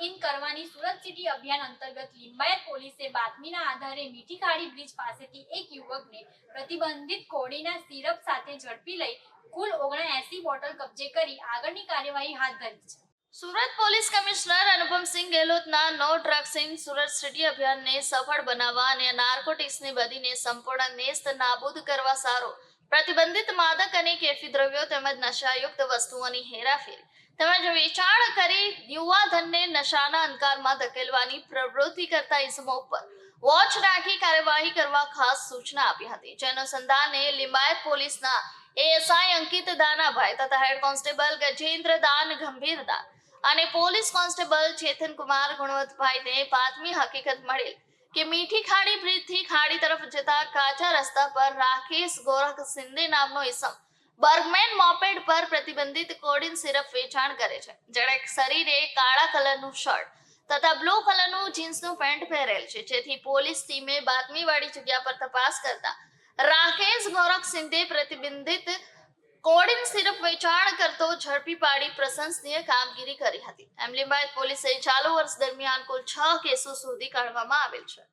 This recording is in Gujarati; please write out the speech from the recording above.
ઇન કરવાની સુરત સિટી અભિયાન અંતર્ગત લિંબાયત પોલીસે બાતમીના આધારે મીઠી ખાડી બ્રિજ પાસેથી એક યુવકને પ્રતિબંધિત કોળીના સિરપ સાથે ઝડપી લઈ કુલ ઓગણએસી બોટલ કબજે કરી આગળની કાર્યવાહી હાથ ધરી છે. સુરત પોલીસ કમિશનર અનુપમસિંહ ગેહલોતના નો ડ્રગ્સ સુરત સિટી અભિયાનને સફળ બનાવવા અને નાર્કોટિક્સની બદીને સંપૂર્ણ નેસ્ત નાબૂદ કરવા સારો, પ્રતિબંધિત માદક અને કેફી દ્રવ્યો તેમજ નશાયુક્ત વસ્તુઓની હેરાફેરી તેમજ વેચાણ કરી યુવાધનને નશાના અંધકારમાં ધકેલવાની પ્રવૃત્તિ કરતા ઇસમો ઉપર વોચ રાખી કાર્યવાહી કરવા ખાસ સૂચના આપી હતી. જેનો સંધાને લિંબાયત પોલીસના એએસઆઈ અંકિત દાનાભાઈ તથા હેડ કોન્સ્ટેબલ ગજેન્દ્ર દાન ગંભીરદાર અને પોલીસ કોન્સ્ટેબલ ચેતન કુમાર ગુણવંતભાઈને બાતમી હકીકત મળેલ કે મીઠી ખાડી બ્રિજથી ખાડી તરફ જતા કાચા રસ્તા પર રાકેશ ગોરખ સિંધે નામનો ઇસમ બર્ગમેન મોપેડ પર પ્રતિબંધિત કોડિન સિરપ વેચાણ કરે છે. જેણે શરીરે કાળા કલરનું શર્ટ તથા બ્લુ કલરનું જીન્સનું પેન્ટ પહેરેલ છે. જેથી પોલીસ ટીમે બાતમીવાળી જગ્યા પર તપાસ કરતા રાકેશ ગોરખ સિંધે પ્રતિબંધિત કોડિન સિરપ વેચાણ કરતો ઝડપી પાડી પ્રશંસનીય કામગીરી કરી હતી. એમલીબાદ પોલીસે ચાલુ વર્ષ દરમિયાન કુલ છ કેસો શોધી કાઢવામાં આવેલ છે.